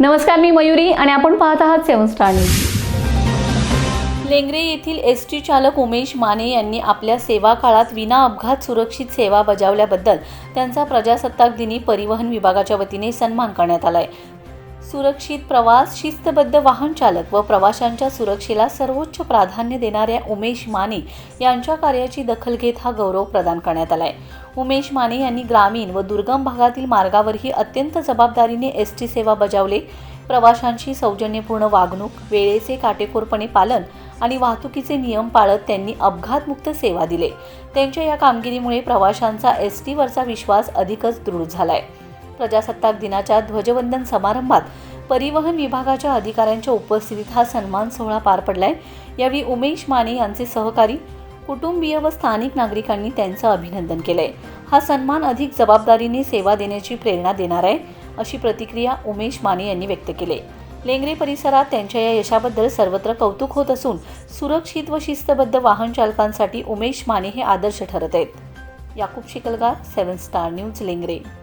नमस्कार मी मयुरी आणि आपण पाहत आहात सेवन स्टार न्यूज. लेंगरे येथील एस टी चालक उमेश माने यांनी आपल्या सेवा काळात विना अपघात सुरक्षित सेवा बजावल्याबद्दल त्यांचा प्रजासत्ताक दिनी परिवहन विभागाच्या वतीने सन्मान करण्यात आलाय. सुरक्षित प्रवास शिस्तबद्ध वाहन चालक व प्रवाशांच्या सुरक्षेला सर्वोच्च प्राधान्य देणाऱ्या उमेश माने यांच्या कार्याची दखल घेत हा गौरव प्रदान करण्यात आला आहे उमेश माने यांनी ग्रामीण व दुर्गम भागातील मार्गावरही अत्यंत जबाबदारीने एस टी सेवा बजावले. प्रवाशांशी सौजन्यपूर्ण वागणूक वेळेचे काटेकोरपणे पालन आणि वाहतुकीचे नियम पाळत त्यांनी अपघातमुक्त सेवा दिले. त्यांच्या या कामगिरीमुळे प्रवाशांचा एस टीवरचा विश्वास अधिकच दृढ झालाय. प्रजासत्ताक दिनाच्या ध्वजवंदन समारंभात परिवहन विभागाच्या अधिकाऱ्यांच्या उपस्थितीत हा सन्मान सोहळा पार पडलाय. यावेळी उमेश माने यांचे सहकारी कुटुंबीय व स्थानिक नागरिकांनी त्यांचं अभिनंदन केलंय. हा सन्मान अधिक जबाबदारीने सेवा देण्याची प्रेरणा देणार आहे अशी प्रतिक्रिया उमेश माने यांनी व्यक्त केली. लेंगरे परिसरात त्यांच्या या यशाबद्दल सर्वत्र कौतुक होत असून सुरक्षित व शिस्तबद्ध वाहन चालकांसाठी उमेश माने हे आदर्श ठरत आहेत. Yakub Shikalgar seven star news Lengre.